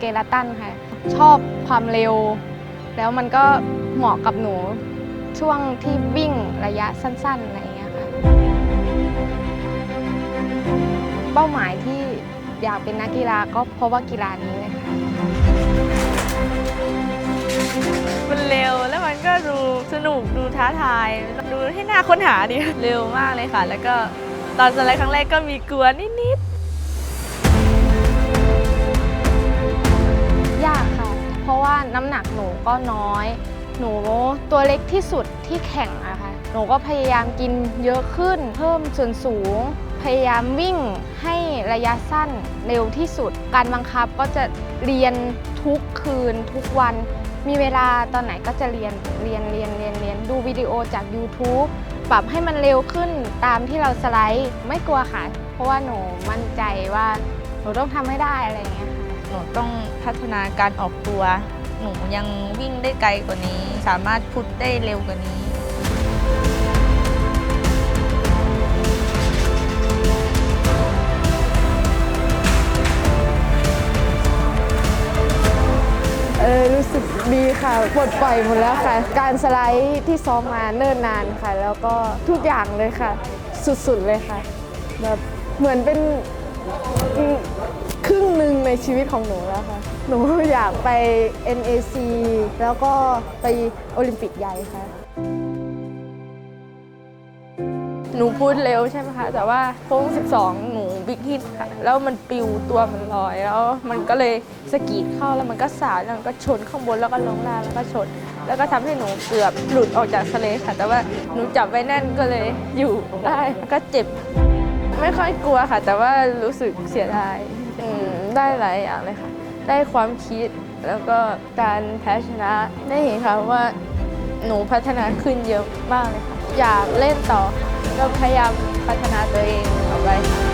เกลตันค่ะ ชอบความเร็ว แล้วมันก็เหมาะกับหนูช่วงที่วิ่งระยะสั้นๆอะไรอย่างเงี้ยค่ะ เป้าหมายที่อยากเป็นนักกีฬาก็เพราะว่ากีฬานี้เลยค่ะมันเร็วแล้วมันก็ดูสนุกดูท้าทาย ดูให้น่าค้นหาดีเร็วมากเลยค่ะ แล้วก็ตอนสไลด์ครั้งแรกก็มีกลัวนิดย น้ำหนักหนูก็น้อย หนูตัวเล็กที่สุดที่แข่งอะค่ะ หนูก็พยายามกินเยอะขึ้น เพิ่มส่วนสูง พยายามวิ่งให้ระยะสั้นเร็วที่สุด การบังคับก็จะเรียนทุกคืนทุกวัน มีเวลาตอนไหนก็จะเรียน เรียน เรียน เรียน เรียน ดูวิดีโอจาก YouTube ปรับให้มันเร็วขึ้นตามที่เราสไลด์ ไม่กลัวค่ะ เพราะว่าหนูมั่นใจว่าหนูต้องทำให้ได้อะไรอย่างเงี้ยค่ะ หนูต้องพัฒนาการออกตัว หนูยังวิ่งได้ไกลกว่านี้ สามารถพุทได้เร็วกว่านี้ เออรู้สึกดีค่ะปลดปล่อยหมดแล้วค่ะ การสไลด์ที่ซ้อมมาเนิ่นนานค่ะ แล้วก็ทุกอย่างเลยค่ะ สุดๆเลยค่ะแบบเหมือนเป็น อืมครึ่งหนึ่งในชีวิตของหนูแล้วค่ะ หนูอยากไป NAC แล้วก็ไปโอลิมปิกใหญ่ค่ะ หนูพูดเร็วใช่ไหมคะ แต่ว่าโค้ง 12 หนูบิ๊กฮิตค่ะ แล้วมันปิวตัวมันลอย แล้วมันก็เลยสะกีดเข้าแล้วมันก็สาดแล้วมันก็ชนข้างบนแล้วก็ลงล่างแล้วก็ชน แล้วก็ทำให้หนูเกือบหลุดออกจากสเลค่ะ แต่ว่าหนูจับไว้แน่นก็เลยอยู่ได้ก็เจ็บ ไม่ค่อยกลัวค่ะ แต่ว่ารู้สึกเสียดายอืมได้หลายอย่างเลยค่ะ ได้ความคิดแล้วก็การแพ้ชนะได้เห็นค่ะว่าหนูพัฒนาขึ้นเยอะมากเลยค่ะ อยากเล่นต่อก็พยายามพัฒนาตัวเองเอาไว้ค่ะ